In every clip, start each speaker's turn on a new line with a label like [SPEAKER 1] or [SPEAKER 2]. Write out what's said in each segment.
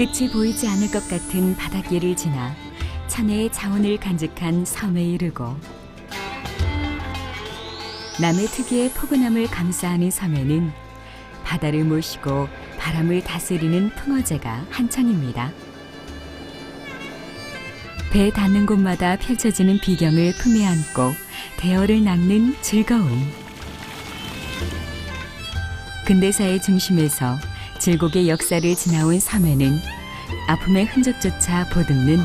[SPEAKER 1] 끝이 보이지 않을 것 같은 바닷길을 지나 천혜의 자원을 간직한 섬에 이르고 남의 특유의 포근함을 감싸하는 섬에는 바다를 모시고 바람을 다스리는 풍어제가 한창입니다. 배 닿는 곳마다 펼쳐지는 비경을 품에 안고 대어를 낚는 즐거움. 근대사의 중심에서 질곡의 역사를 지나온 섬에는 아픔의 흔적조차 보듬는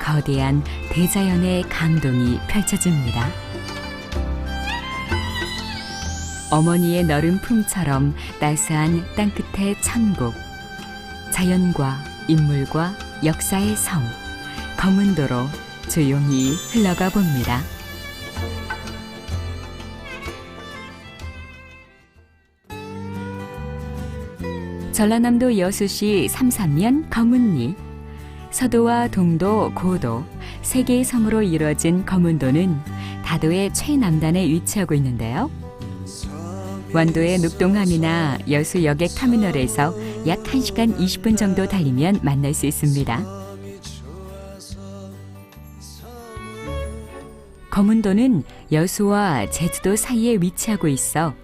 [SPEAKER 1] 거대한 대자연의 감동이 펼쳐집니다. 어머니의 너른 품처럼 따스한 땅끝의 천국. 자연과 인물과 역사의 섬. 검은 도로 조용히 흘러가 봅니다. 전라남도 여수시 삼산면 검은리 서도와 동도, 고도 세 개의 섬으로 이루어진 검은도는 다도의 최남단에 위치하고 있는데요. 완도의 녹동함이나 여수 여객 터미널에서 약 1시간 20분 정도 달리면 만날 수 있습니다. 검은도는 여수와 제주도 사이에 위치하고 있어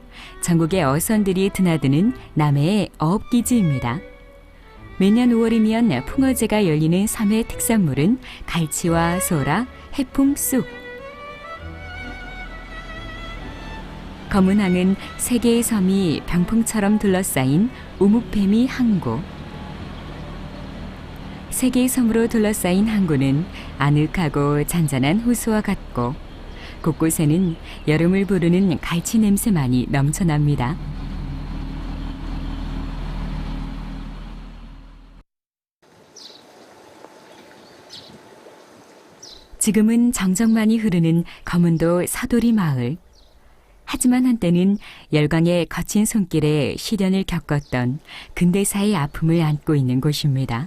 [SPEAKER 1] 전국의 어선들이 드나드는 남해의 어업기지입니다. 매년 5월이면 풍어제가 열리는 섬의 특산물은 갈치와 소라, 해풍, 쑥. 검은항은 세 개의 섬이 병풍처럼 둘러싸인 우묵뱀이 항구. 세 개의 섬으로 둘러싸인 항구는 아늑하고 잔잔한 호수와 같고 곳곳에는 여름을 부르는 갈치 냄새만이 넘쳐납니다. 지금은 정적만이 흐르는 검은도 서도리 마을. 하지만 한때는 열강의 거친 손길에 시련을 겪었던 근대사의 아픔을 안고 있는 곳입니다.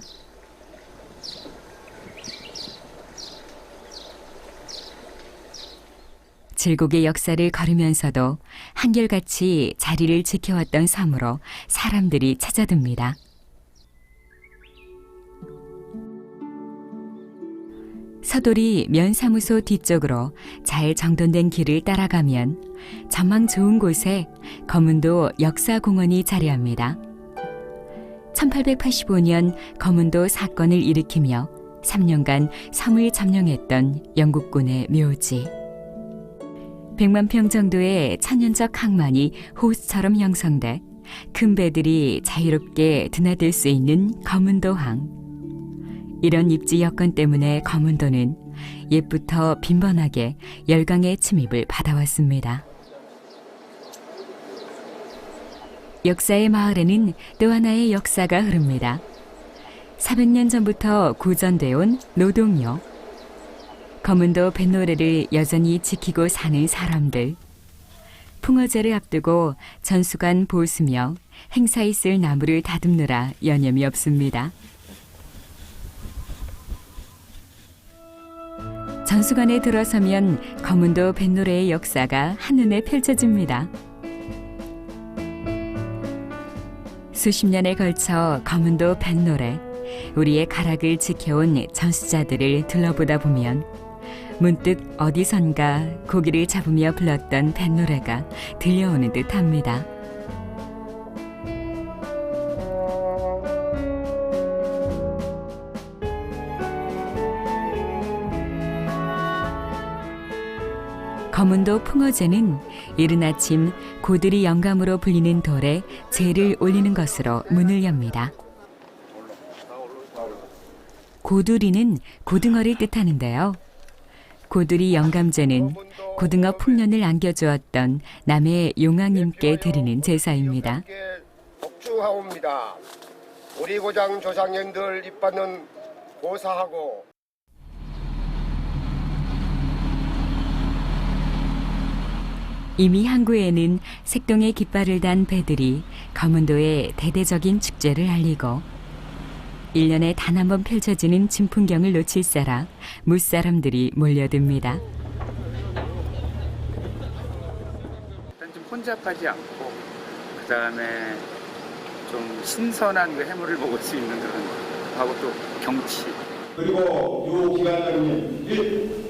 [SPEAKER 1] 질곡의 역사를 걸으면서도 한결같이 자리를 지켜왔던 섬으로 사람들이 찾아듭니다. 서돌이 면사무소 뒤쪽으로 잘 정돈된 길을 따라가면 전망 좋은 곳에 검은도 역사공원이 자리합니다. 1885년 검은도 사건을 일으키며 3년간 섬을 점령했던 영국군의 묘지. 100만 평 정도의 천연적 항만이 호수처럼 형성돼 큰 배들이 자유롭게 드나들 수 있는 검은도항. 이런 입지 여건 때문에 검은도는 옛부터 빈번하게 열강의 침입을 받아왔습니다. 역사의 마을에는 또 하나의 역사가 흐릅니다. 400년 전부터 구전돼 온 노동요. 검은도 뱃노래를 여전히 지키고 사는 사람들. 풍어제를 앞두고 전수관 보수며 행사에 쓸 나무를 다듬느라 여념이 없습니다. 전수관에 들어서면 검은도 뱃노래의 역사가 한눈에 펼쳐집니다. 수십 년에 걸쳐 검은도 뱃노래, 우리의 가락을 지켜온 전수자들을 둘러보다 보면 문득 어디선가 고기를 잡으며 불렀던 뱃노래가 들려오는 듯합니다. 검은도 풍어제는 이른 아침 고들이 영감으로 불리는 돌에 제를 올리는 것으로 문을 엽니다. 고두리는 고등어를 뜻하는데요. 고두리 영감제는 고등어 풍년을 안겨주었던 남해 용왕님께 드리는 제사입니다.
[SPEAKER 2] 복주하옵니다. 우리 고장 조상님들 입받는 고사하고
[SPEAKER 1] 이미 항구에는 색동의 깃발을 단 배들이 검은도의 대대적인 축제를 알리고 1년에 단 한 번 펼쳐지는 진풍경을 놓칠세라 무사람들이 몰려듭니다.
[SPEAKER 3] 일단 좀 혼잡하지 않고 그 다음에 좀 신선한 그 해물을 먹을 수 있는 그런 하고 또 경치
[SPEAKER 4] 그리고 요 기간은 일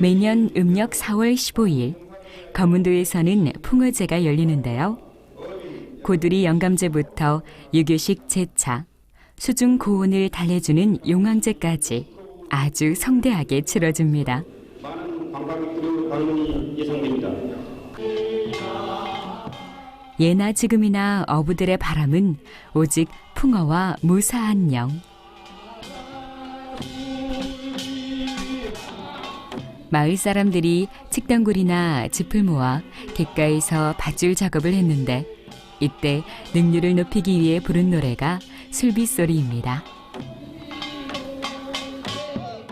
[SPEAKER 1] 매년 음력 4월 15일 검은도에서는 풍어제가 열리는데요. 고두리 영감제부터 유교식 제차, 수중 고온을 달래주는 용왕제까지 아주 성대하게 치러집니다.
[SPEAKER 4] 많은 관광객들의 방문이 예상됩니다.
[SPEAKER 1] 예나 지금이나 어부들의 바람은 오직 풍어와 무사한 영. 마을 사람들이 측덩굴이나 짚을 모아 객가에서 밧줄 작업을 했는데 이때 능률을 높이기 위해 부른 노래가 술빗소리입니다.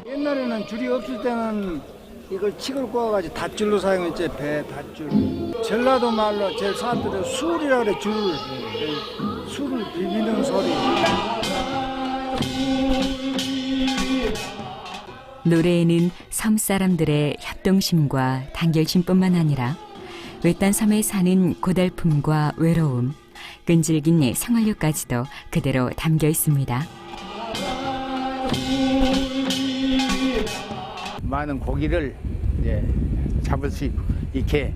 [SPEAKER 5] 옛날에는 줄이 없을 때는 이걸 칡을 꼬아가지고 닷줄로 사용했지 배 닷줄. 전라도 말로 제일 사람들이 술이라 그래 줄. 예, 술을 비비는 소리.
[SPEAKER 1] 노래에는 섬 사람들의 협동심과 단결심뿐만 아니라 외딴 섬에 사는 고달픔과 외로움, 끈질긴 생활력까지도 그대로 담겨 있습니다.
[SPEAKER 6] 많은 고기를 이제 잡을 수 있게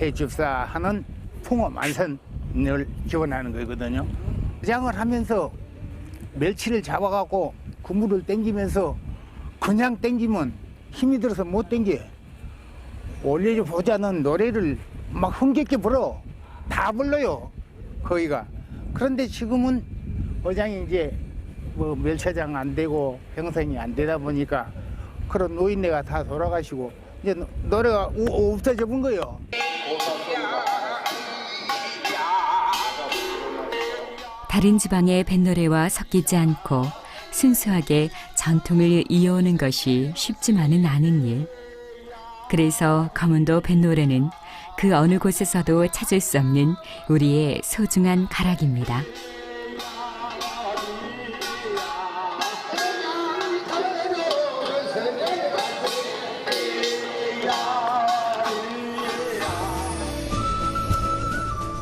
[SPEAKER 6] 해줍사 하는 풍어 만선을 기원하는 거거든요. 장을 하면서 멸치를 잡아갖고 그물을 땡기면서 그냥 땡기면 힘이 들어서 못 땡겨. 원래 보자는 노래를 막 흥겹게 불어. 다 불러요. 거기가. 그런데 지금은 어장이 이제 뭐 멸차장 안 되고 병선이 안 되다 보니까 그런 노인네가 다 돌아가시고 이제 노- 노래가 우- 없어져 본 거예요.
[SPEAKER 1] 다른 지방의 뱃노래와 섞이지 않고 순수하게 전통을 이어오는 것이 쉽지만은 않은 일. 그래서 검은도 뱃노래는 그 어느 곳에서도 찾을 수 없는 우리의 소중한 가락입니다.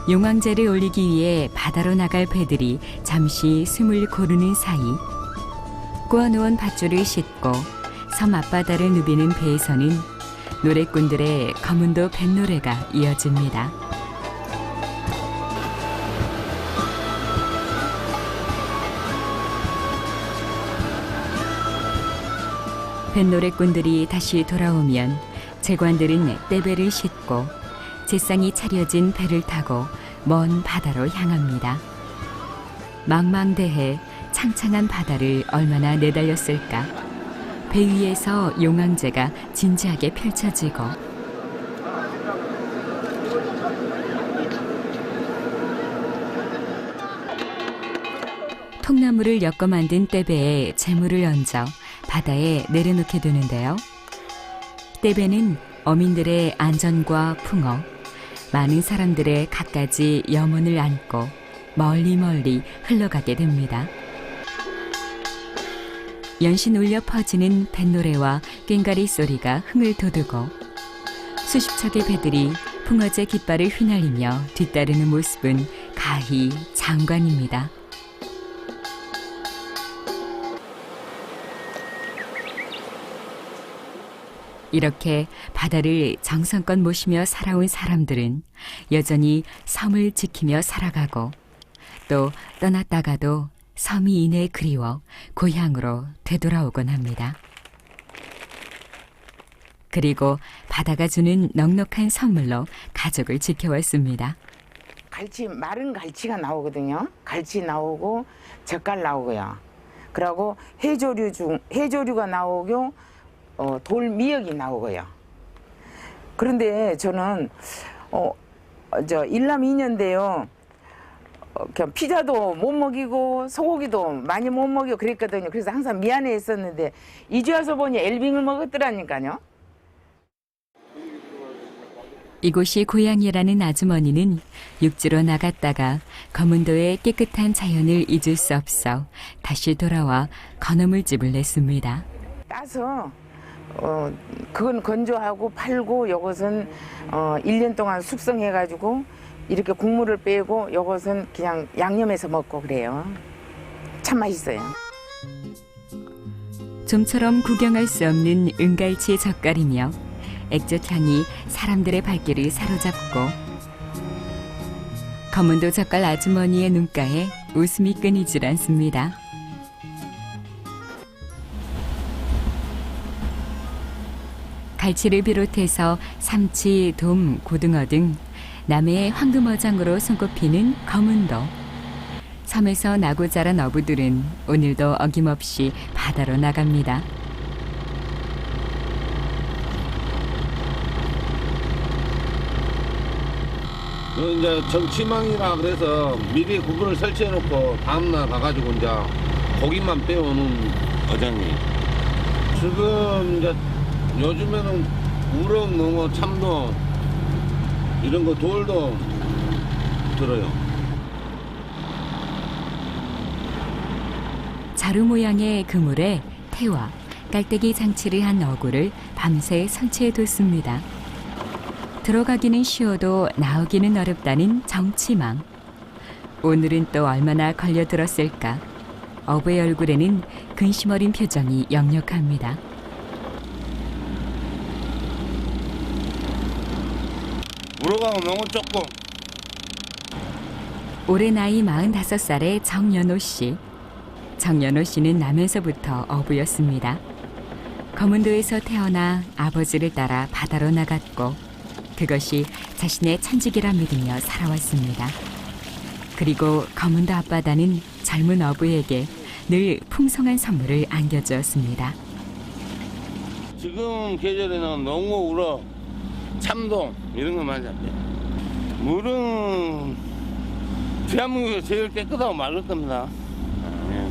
[SPEAKER 1] 용왕제를 올리기 위해 바다로 나갈 배들이 잠시 숨을 고르는 사이 꼬아놓은 밧줄을 싣고 섬 앞바다를 누비는 배에서는 노래꾼들의 검은도 뱃노래가 이어집니다. 뱃노래꾼들이 다시 돌아오면 제관들은 떼배를 싣고 제상이 차려진 배를 타고 먼 바다로 향합니다. 망망대해 창창한 바다를 얼마나 내달렸을까. 배 위에서 용왕제가 진지하게 펼쳐지고 통나무를 엮어 만든 떼배에 재물을 얹어 바다에 내려놓게 되는데요. 떼배는 어민들의 안전과 풍어, 많은 사람들의 갖가지 염원을 안고 멀리 멀리 흘러가게 됩니다. 연신 울려 퍼지는 뱃노래와 꽹가리 소리가 흥을 돋우고 수십 척의 배들이 풍어제 깃발을 휘날리며 뒤따르는 모습은 가히 장관입니다. 이렇게 바다를 정성껏 모시며 살아온 사람들은 여전히 섬을 지키며 살아가고 또 떠났다가도 섬이 이내 그리워 고향으로 되돌아오곤 합니다. 그리고 바다가 주는 넉넉한 선물로 가족을 지켜왔습니다.
[SPEAKER 7] 갈치 마른 갈치가 나오거든요. 갈치 나오고 젓갈 나오고요. 그리고 해조류 중 해조류가 나오고 어, 돌미역이 나오고요. 그런데 저는 어, 저 일남 2년인데요. 어, 그냥 피자도 못 먹이고 소고기도 많이 못 먹이고 그랬거든요. 그래서 항상 미안해 했었는데 이제 와서 보니 엘빙을 먹었더라니까요.
[SPEAKER 1] 이곳이 고향이라는 아주머니는 육지로 나갔다가 검은도의 깨끗한 자연을 잊을 수 없어 다시 돌아와 건어물집을 냈습니다.
[SPEAKER 7] 따서 어 그건 건조하고 팔고 요것은 어 1년 동안 숙성해 가지고 이렇게 국물을 빼고 요것은 그냥 양념해서 먹고 그래요. 참 맛있어요.
[SPEAKER 1] 좀처럼 구경할 수 없는 은갈치의 젓갈이며 액젓 향이 사람들의 발길을 사로잡고 검은도 젓갈 아주머니의 눈가에 웃음이 끊이질 않습니다. 갈치를 비롯해서 삼치, 돔, 고등어 등 남해의 황금어장으로 손꼽히는 검은도. 섬에서 나고 자란 어부들은 오늘도 어김없이 바다로 나갑니다.
[SPEAKER 8] 그 이제 정치망이라 그래서 미리 구분을 설치해 놓고 다음날 가가지고 이제 고기만 빼오는 어장이 지금 이제 요즘에는 우럭, 농어, 참돔 이런 거 돌도 들어요.
[SPEAKER 1] 자루 모양의 그물에 태와 깔때기 장치를 한 어구를 밤새 설치해 뒀습니다. 들어가기는 쉬워도 나오기는 어렵다는 정치망. 오늘은 또 얼마나 걸려들었을까. 어부의 얼굴에는 근심 어린 표정이 역력합니다.
[SPEAKER 8] 우럭하고 농어 조금
[SPEAKER 1] 올해 나이 45살의 정연호 씨. 정연호 씨는 남에서부터 어부였습니다. 검은도에서 태어나 아버지를 따라 바다로 나갔고 그것이 자신의 천직이라 믿으며 살아왔습니다. 그리고 검은도 앞바다는 젊은 어부에게 늘 풍성한 선물을 안겨주었습니다.
[SPEAKER 8] 지금 계절에는 농어, 우럭, 참돔 이런 거 많이 잡혀요. 물은 대한민국에서 제일 깨끗하고 맑을 겁니다. 예.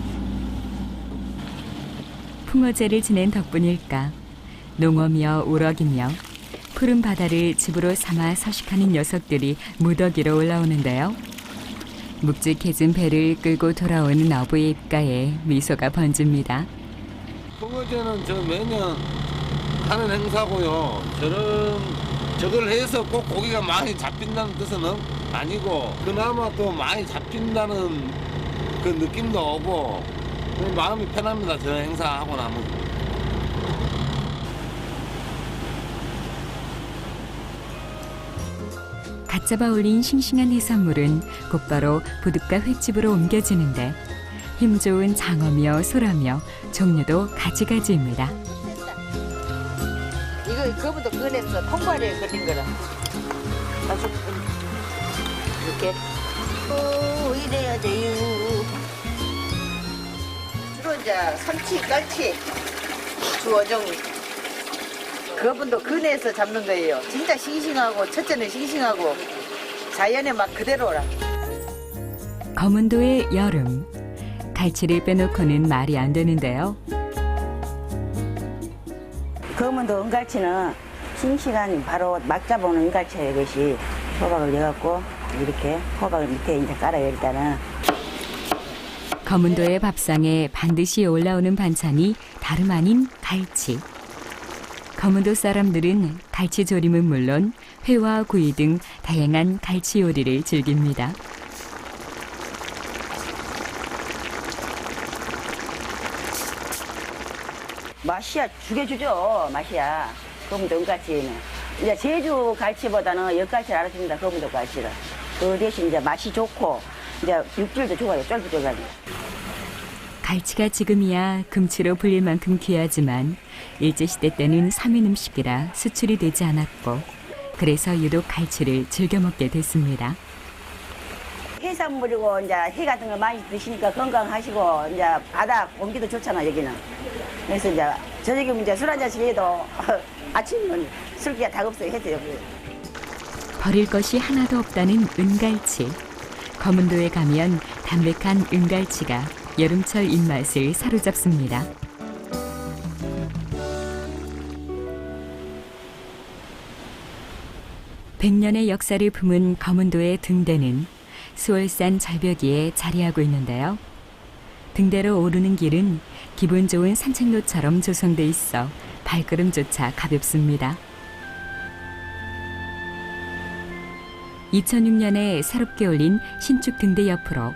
[SPEAKER 1] 풍어제를 지낸 덕분일까 농어며 우럭이며 푸른 바다를 집으로 삼아 서식하는 녀석들이 무더기로 올라오는데요. 묵직해진 배를 끌고 돌아오는 어부의 입가에 미소가 번집니다.
[SPEAKER 8] 풍어제는 저 매년 하는 행사고요. 저런 저걸 해서 꼭 고기가 많이 잡힌다는 뜻은 아니고 그나마 또 많이 잡힌다는 그 느낌도 오고 마음이 편합니다. 저런 행사하고 나면.
[SPEAKER 1] 갓 잡아 올린 싱싱한 해산물은 곧바로 부둣가 횟집으로 옮겨지는데 힘 좋은 장어며 소라며 종류도 가지가지입니다.
[SPEAKER 9] 이거 그거부터 꺼냈어. 통발에 걸린 거라. 아주 이렇게 오 이래야 돼요. 주로 이제 삼치, 깔치, 주어종 그분도 근해에서 잡는 거예요. 진짜 싱싱하고 첫째는 싱싱하고 자연의 맛 그대로라.
[SPEAKER 1] 검은도의 여름 갈치를 빼놓고는 말이 안 되는데요.
[SPEAKER 10] 검은도 은갈치는 싱싱한 바로 막 잡아오는 이것이 호박을 넣어갖고 이렇게 호박을 밑에 이제 깔아요 일단은
[SPEAKER 1] 검은도의 밥상에 반드시 올라오는 반찬이 다름 아닌 갈치. 검은도 사람들은 갈치 조림은 물론 회와 구이 등 다양한 갈치 요리를 즐깁니다.
[SPEAKER 10] 맛이야 죽여주죠 맛이야 검은도 은갈치는 이제 제주 갈치보다는 역갈치를 알아줍니다. 검은도 갈치를 그 대신 이제 맛이 좋고 이제 육질도 좋아요. 쫄깃쫄깃하니
[SPEAKER 1] 갈치가 지금이야 금치로 불릴 만큼 귀하지만 일제시대 때는 서민 음식이라 수출이 되지 않았고 그래서 유독 갈치를 즐겨 먹게 됐습니다.
[SPEAKER 10] 해산물이고 이제 회 같은 거 많이 드시니까 건강하시고 이제 바다 공기도 좋잖아 여기는. 그래서 이제 저녁에 이제 술 한 잔씩 해도 아침은 술기가 다 없어요 여기.
[SPEAKER 1] 버릴 것이 하나도 없다는 은갈치. 검은도에 가면 담백한 은갈치가 여름철 입맛을 사로잡습니다. 백년의 역사를 품은 검은도의 등대는 수월산 절벽 위에 자리하고 있는데요. 등대로 오르는 길은 기분 좋은 산책로처럼 조성돼 있어 발걸음조차 가볍습니다. 2006년에 새롭게 올린 신축 등대 옆으로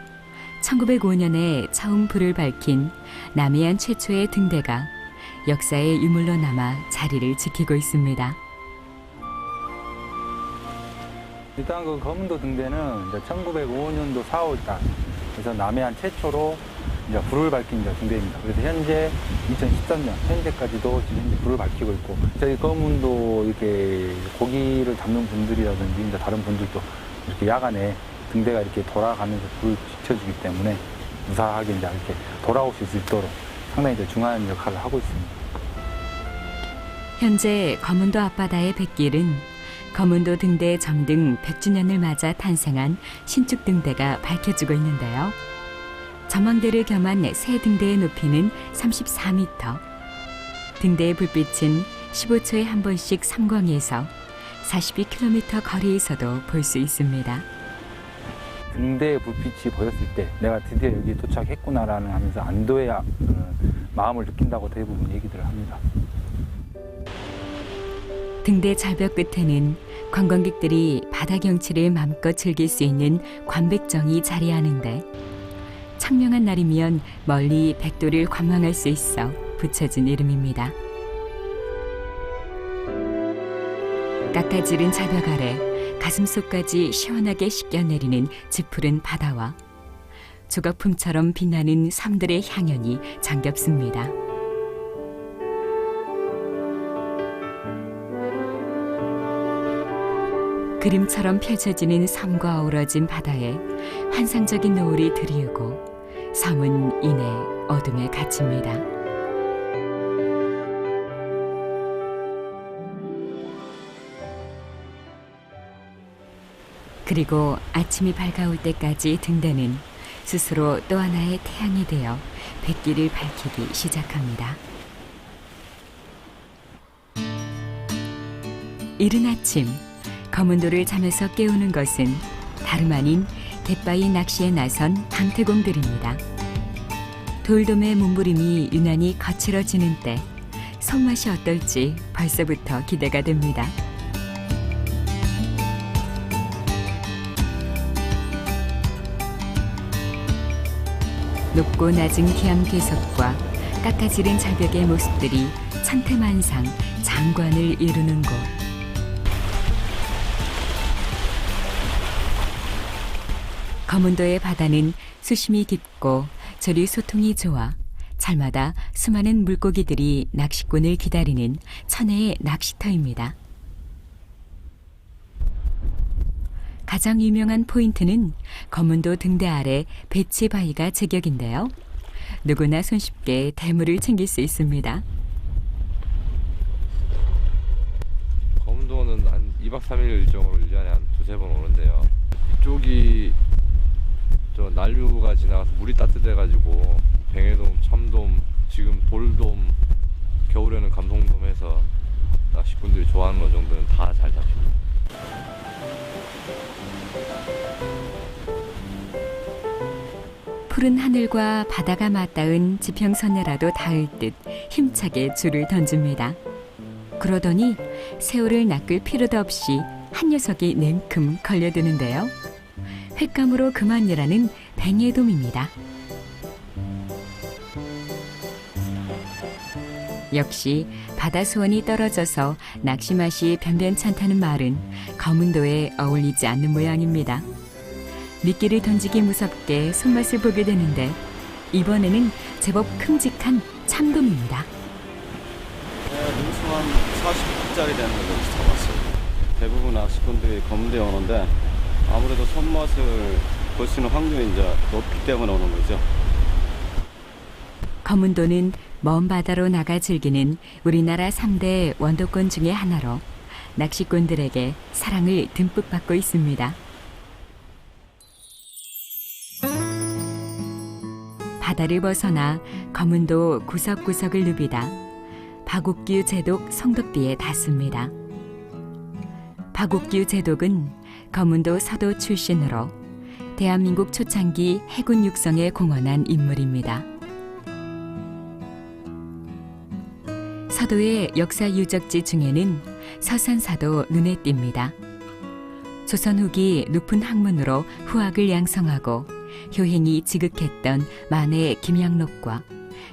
[SPEAKER 1] 1905년에 처음 불을 밝힌 남해안 최초의 등대가 역사의 유물로 남아 자리를 지키고 있습니다.
[SPEAKER 11] 일단 그 검은도 등대는 이제 1905년도 4월달 그래서 남해안 최초로 이제 불을 밝힌 이제 등대입니다. 그래서 현재 2013년 현재까지도 지금 현재 불을 밝히고 있고 저희 검은도 이렇게 고기를 잡는 분들이라든지 이제 다른 분들도 이렇게 야간에 등대가 이렇게 돌아가면서 불을 비춰주기 때문에 무사하게 이제 이렇게 돌아오실 수 있도록 상당히 이제 중요한 역할을 하고 있습니다.
[SPEAKER 1] 현재 검은도 앞바다의 백길은 검은도 등대 점등 100주년을 맞아 탄생한 신축 등대가 밝혀지고 있는데요. 전망대를 겸한 새 등대의 높이는 34m. 등대의 불빛은 15초에 한 번씩 삼광에서 42km 거리에서도 볼 수 있습니다.
[SPEAKER 11] 등대의 불빛이 보였을 때 내가 드디어 여기 도착했구나라는 하면서 안도의 아- 어, 마음을 느낀다고 대부분 얘기들을 합니다.
[SPEAKER 1] 등대 절벽 끝에는 관광객들이 바다 경치를 마음껏 즐길 수 있는 관백정이 자리하는데 청명한 날이면 멀리 백도를 관망할 수 있어 붙여진 이름입니다. 깎아지른 절벽 아래 가슴속까지 시원하게 씻겨내리는 짙푸른 바다와 조각품처럼 빛나는 섬들의 향연이 정겹습니다. 그림처럼 펼쳐지는 섬과 어우러진 바다에 환상적인 노을이 드리우고 섬은 이내 어둠에 갇힙니다. 그리고 아침이 밝아올 때까지 등대는 스스로 또 하나의 태양이 되어 백기를 밝히기 시작합니다. 이른 아침 검은도를 잠에서 깨우는 것은 다름 아닌 갯바위 낚시에 나선 강태공들입니다. 돌돔의 몸부림이 유난히 거칠어지는 때 손맛이 어떨지 벌써부터 기대가 됩니다. 높고 낮은 기암 괴석과 깎아지른 절벽의 모습들이 천태만상 장관을 이루는 곳. 검은도의 바다는 수심이 깊고 조리 소통이 좋아 잘마다 수많은 물고기들이 낚시꾼을 기다리는 천혜의 낚시터입니다. 가장 유명한 포인트는 검은도 등대 아래 배치바위가 제격인데요. 누구나 손쉽게 대물을 챙길 수 있습니다.
[SPEAKER 8] 검도는 한 2박 3일 일정으로 1년에 한 두세 번 오는데요. 이쪽이 저 난류가 지나가서 물이 따뜻해가지고 뱅에돔, 참돔, 지금 돌돔, 겨울에는 감성돔 해서 낚시꾼들이 좋아하는 것 정도는 다 잘 잡힙니다.
[SPEAKER 1] 푸른 하늘과 바다가 맞닿은 지평선에라도 닿을 듯 힘차게 줄을 던집니다. 그러더니 새우를 낚을 필요도 없이 한 녀석이 냉큼 걸려드는데요. 횟감으로 그만이라는 뱅에돔입니다. 역시 바다 수온이 떨어져서 낚시 맛이 변변찮다는 말은 검은도에 어울리지 않는 모양입니다. 미끼를 던지기 무섭게 손맛을 보게 되는데 이번에는 제법 큼직한 참돔입니다.
[SPEAKER 12] 능수 한 40짜리 되는 걸 잡았어요. 대부분 낚시꾼들이 검은데 오는데 아무래도 손맛을 볼 수 있는 확률이 이제 높기 때문에 오는 거죠.
[SPEAKER 1] 검은도는 먼 바다로 나가 즐기는 우리나라 3대 원도권 중의 하나로 낚시꾼들에게 사랑을 듬뿍 받고 있습니다. 바다를 벗어나 검은도 구석구석을 누비다 박옥규 제독 성덕비에 닿습니다. 박옥규 제독은 검은도 서도 출신으로 대한민국 초창기 해군 육성에 공헌한 인물입니다. 서도의 역사 유적지 중에는 서산사도 눈에 띕니다. 조선 후기 높은 학문으로 후학을 양성하고 효행이 지극했던 만해 김양록과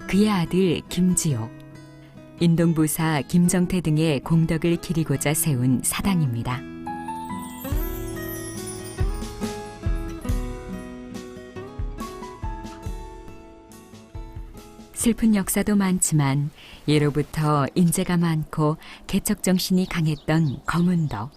[SPEAKER 1] 그의 아들 김지옥, 인동부사 김정태 등의 공덕을 기리고자 세운 사당입니다. 슬픈 역사도 많지만 예로부터 인재가 많고 개척 정신이 강했던 검은덕.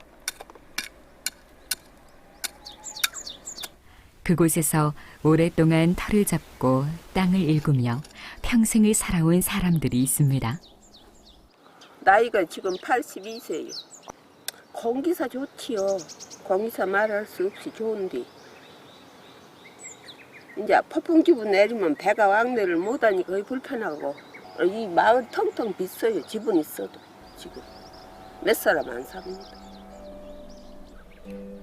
[SPEAKER 1] 그곳에서 오랫동안 터를 잡고 땅을 일구며 평생을 살아온 사람들이 있습니다.
[SPEAKER 13] 나이가 지금 82세예요. 공기사 좋지요. 공기사 말할 수 없이 좋은데 이제 폭풍 기분 내리면 배가 왕래를 못하니 거의 불편하고 이 마을 텅텅 빗어요. 집은 있어도 지금 몇 사람 안 삽니다.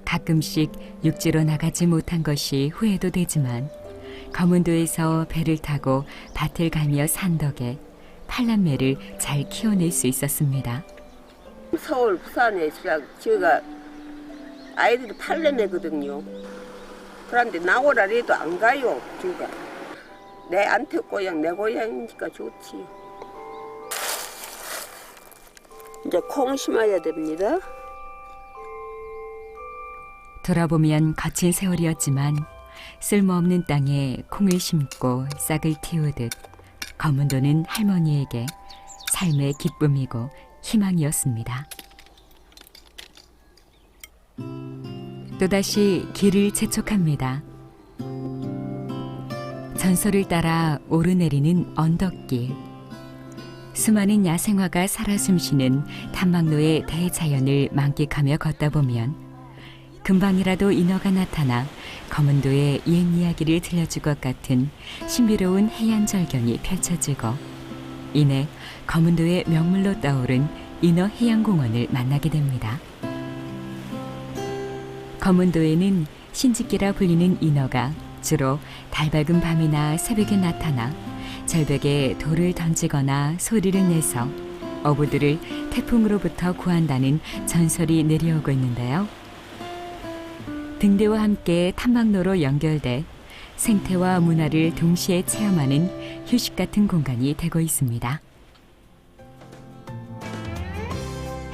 [SPEAKER 1] 가끔씩 육지로 나가지 못한 것이 후회도 되지만 검은도에서 배를 타고 밭을 가며 산 덕에 팔남매를 잘 키워낼 수 있었습니다.
[SPEAKER 13] 서울 부산에 제가 아이들이 팔레매거든요. 그런데 나오라 해도 안 가요. 제가 내 안태 고향 내 고향이니까 좋지요. 이제 콩 심어야 됩니다.
[SPEAKER 1] 돌아보면 거친 세월이었지만 쓸모없는 땅에 콩을 심고 싹을 틔우듯 검은도는 할머니에게 삶의 기쁨이고 희망이었습니다. 또다시 길을 재촉합니다. 전설을 따라 오르내리는 언덕길. 수많은 야생화가 살아 숨쉬는 탐막로의 대자연을 만끽하며 걷다 보면 금방이라도 인어가 나타나 검은도의 옛 이야기를 들려줄 것 같은 신비로운 해안 절경이 펼쳐지고 이내 검은도의 명물로 떠오른 인어 해양공원을 만나게 됩니다. 검은도에는 신지기라 불리는 인어가 주로 달밝은 밤이나 새벽에 나타나 절벽에 돌을 던지거나 소리를 내서 어부들을 태풍으로부터 구한다는 전설이 내려오고 있는데요. 등대와 함께 탐막로로 연결돼 생태와 문화를 동시에 체험하는 휴식 같은 공간이 되고 있습니다.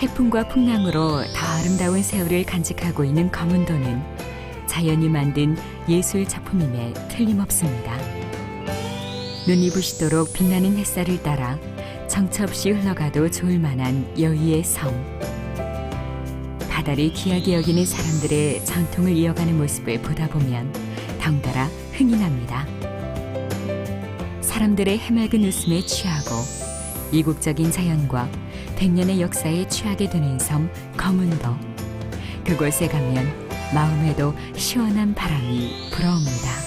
[SPEAKER 1] 해풍과 풍랑으로 더 아름다운 세월을 간직하고 있는 검은도는 자연이 만든 예술 작품임에 틀림없습니다. 눈이 부시도록 빛나는 햇살을 따라 정처 없이 흘러가도 좋을 만한 여유의 섬. 바다를 귀하게 여기는 사람들의 전통을 이어가는 모습을 보다 보면 덩달아 흥이 납니다. 사람들의 해맑은 웃음에 취하고 이국적인 자연과 백년의 역사에 취하게 되는 섬 검은도. 그곳에 가면 마음에도 시원한 바람이 불어옵니다.